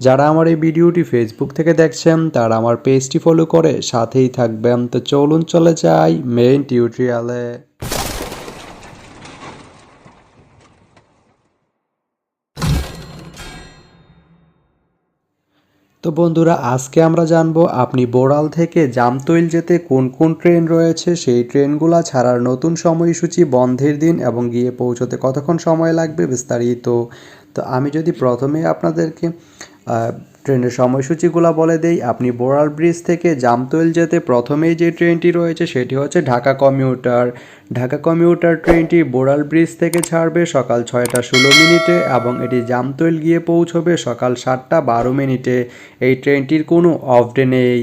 যারা আমার এই ভিডিওটি ফেসবুক থেকে দেখছেন, তারা আমার পেজটি ফলো করে সাথেই থাকবেন। তো চলুন চলে যাই মেইন টিউটোরিয়ালে তো বন্ধুরা, আজকে আমরা জানব আপনি বোড়াল থেকে জামতৈল যেতে কোন কোন ট্রেন রয়েছে, সেই ট্রেনগুলো ছাড়ার নতুন সময়সূচি, বন্ধের দিন এবং গিয়ে পৌঁছতে কতক্ষণ সময় লাগবে বিস্তারিত। তো আমি যদি প্রথমে আপনাদেরকে ট্রেনের সময়সূচিগুলো বলে দেই। আপনি বোরাল ব্রিজ থেকে জামতৈল যেতে প্রথমেই যে ট্রেনটি রয়েছে সেটি হচ্ছে ঢাকা কমিউটার। ঢাকা কমিউটার ট্রেনটি বোরাল ব্রিজ থেকে ছাড়বে সকাল ছয়টা ষোলো মিনিটে এবং এটি জামতৈল গিয়ে পৌঁছবে সকাল সাতটা বারো মিনিটে। এই ট্রেনটির কোনো অফ ডে নেই।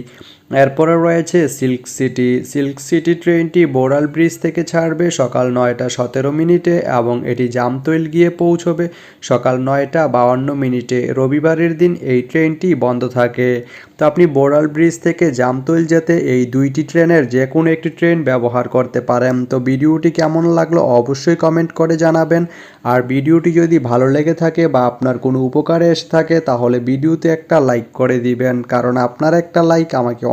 এরপরে রয়েছে সিল্ক সিটি। সিল্ক সিটি ট্রেনটি বোড়াল ব্রিজ থেকে ছাড়বে, সকাল নয়টা সতেরো মিনিটে এবং এটি জামতৈল গিয়ে পৌঁছবে। সকাল নয়টা বাউান্ন মিনিটে। রবিবারের দিন এই ট্রেনটি বন্ধ থাকে। তো আপনি বোড়াল ব্রিজ থেকে জামতৈল যেতে এই দুইটি ট্রেনের যে কোনো একটি ট্রেন ব্যবহার করতে পারেন। তো ভিডিওটি কেমন লাগল অবশ্যই কমেন্ট করে জানাবেন। আর ভিডিওটি যদি ভালো লেগে থাকে বা আপনার কোনো উপকারে এসে থাকে, তাহলে ভিডিওতে একটা লাইক করে দিবেন। কারণ আপনার একটা লাইক আমাকে